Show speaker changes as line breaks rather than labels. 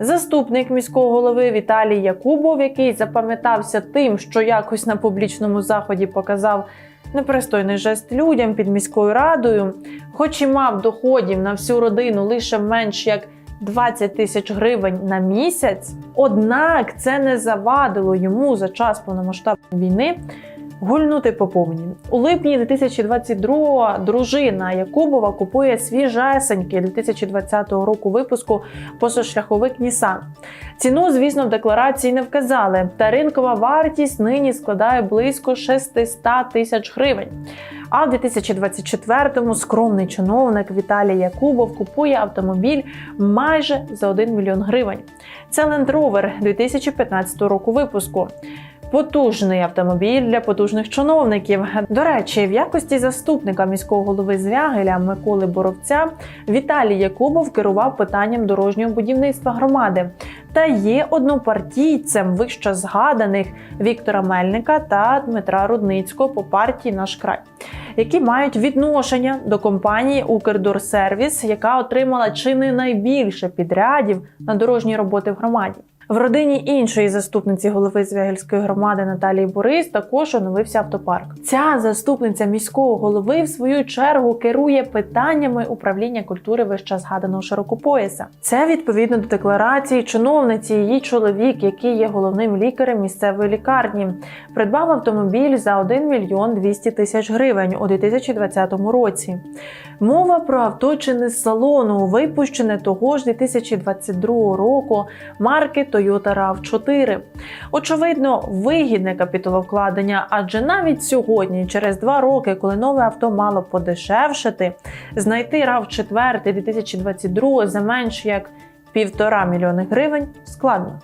Заступник міського голови Віталій Якубов, який запам'ятався тим, що якось на публічному заході показав непристойний жест людям під міською радою, хоч і мав доходів на всю родину лише менш як 20 тисяч гривень на місяць. Однак це не завадило йому за час повномасштабної війни гульнути по повні. У липні 2022-го дружина Якубова купує свіжесенький 2020 року випуску позашляховик Nissan. Ціну, звісно, в декларації не вказали, та ринкова вартість нині складає близько 600 тисяч гривень. А в 2024-му скромний чиновник Віталій Якубов купує автомобіль майже за 1 мільйон гривень. Це Land Rover 2015 року випуску. Потужний автомобіль для потужних чиновників. До речі, в якості заступника міського голови Звягеля Миколи Боровця Віталій Якубов керував питанням дорожнього будівництва громади та є однопартійцем вище згаданих Віктора Мельника та Дмитра Рудницького по партії Наш край, які мають відношення до компанії Укрдорсервіс, яка отримала чи не найбільше підрядів на дорожні роботи в громаді. В родині іншої заступниці голови Звягельської громади Наталії Борис також оновився автопарк. Ця заступниця міського голови, в свою чергу, керує питаннями управління культури вище згаданого широкопояса. Це відповідно до декларації чиновниці. Її чоловік, який є головним лікарем місцевої лікарні, придбав автомобіль за 1 мільйон 200 тисяч гривень у 2020 році. Мова про авто з салону, випущене того ж 2022 року марки Toyota RAV4. Очевидно, вигідне капіталовкладення, адже навіть сьогодні, через два роки, коли нове авто мало подешевшити, знайти RAV4 2022 за менш як півтора мільйони гривень складно.